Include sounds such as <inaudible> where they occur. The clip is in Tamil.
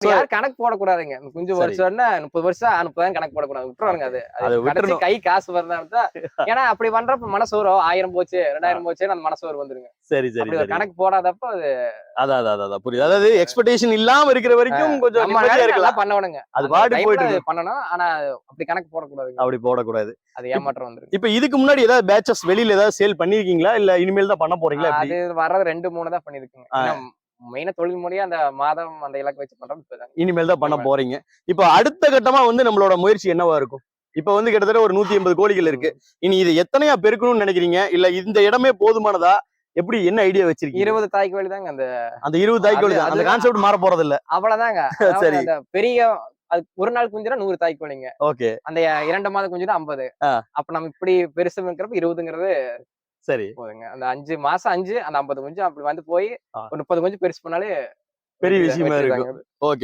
யாரும் கணக்கு போடக்கூடாதுங்க. குஞ்சு சரி. வருஷம்னா முப்பது வருஷம் முப்பதாயிரம் கணக்கு போடக்கூடாது. விட்டுருவாங்க அது. அதை. கை காசு வருதா <laughs> ஏன்னா அப்படி பண்றப்ப மனசு வரும். ஆயிரம் போச்சு ரெண்டாயிரம் போச்சு அந்த மனசு வரும் வந்துருங்க. சரி சரி கணக்கு போடாதப்ப அது அதான் அதான் அதான் புரியுது. அதாவது எக்ஸ்பெக்டேஷன் இல்லாம இருக்கிற வரைக்கும் கொஞ்சம் இருக்கலாம். பண்ணணுங்க. அது பாட்டு போயிட்டு. பண்ணணும். ஆனா அப்படி கணக்கு போடக்கூடாதுங்க. அப்படி போடக்கூடாது. அது ஏமாற்றம் வந்துருக்கு இப்ப இதுக்கு முன்னாடி ஏதாவது பேச்சஸ் வெளியில ஏதாவது சேல் பண்ணிருக்கீங்களா இல்ல இனிமேல் தான் பண்ண போறீங்களா? அது வர்றது ரெண்டு மூணு தான் பண்ணிருக்குங்க. மெயினா தொழில் முறையா அந்த மாதம் அந்த இலக்கு வச்சு இப்பதாங்க இனிமேல் தான் பண்ண. போறீங்க. இப்ப அடுத்த கட்டமா வந்து நம்மளோட முயற்சி என்னவா இருக்கும்? இப்ப வந்து கிட்டத்தட்ட ஒரு நூத்தி எண்பது கோழிகள் இருக்கு. இனி இது எத்தனையா பெருக்கணும்னு நினைக்கிறீங்க? இல்ல இந்த இடமே போதுமானதா? எப்படி என்ன ஐடியா வச்சிருக்கீங்க? இருபது தாய்க்கு வழி தாங்க அந்த அந்த இருபது தாய் அது- தான். அந்த கான்செப்ட் மாற போறது இல்ல. அவ்வளவுதாங்க. <laughs> சரி. பெரிய அது ஒரு நாள் குஞ்சுனா நூறு தாய்க்கு வழிங்க. ஓகே. அந்த இரண்டு மாத குஞ்சுனா ஐம்பது. அப்ப நம்ம இப்படி பெருசு இருக்கிறப்ப இருபதுங்கிறது சரி போதுங்க அந்த அஞ்சு மாசம் அஞ்சு அந்த ஐம்பது குஞ்சு அப்படி வந்து போய். ஒரு முப்பது குஞ்சு பெருசு பண்ணாலே பெரிய விஷயமா அது. ஓகே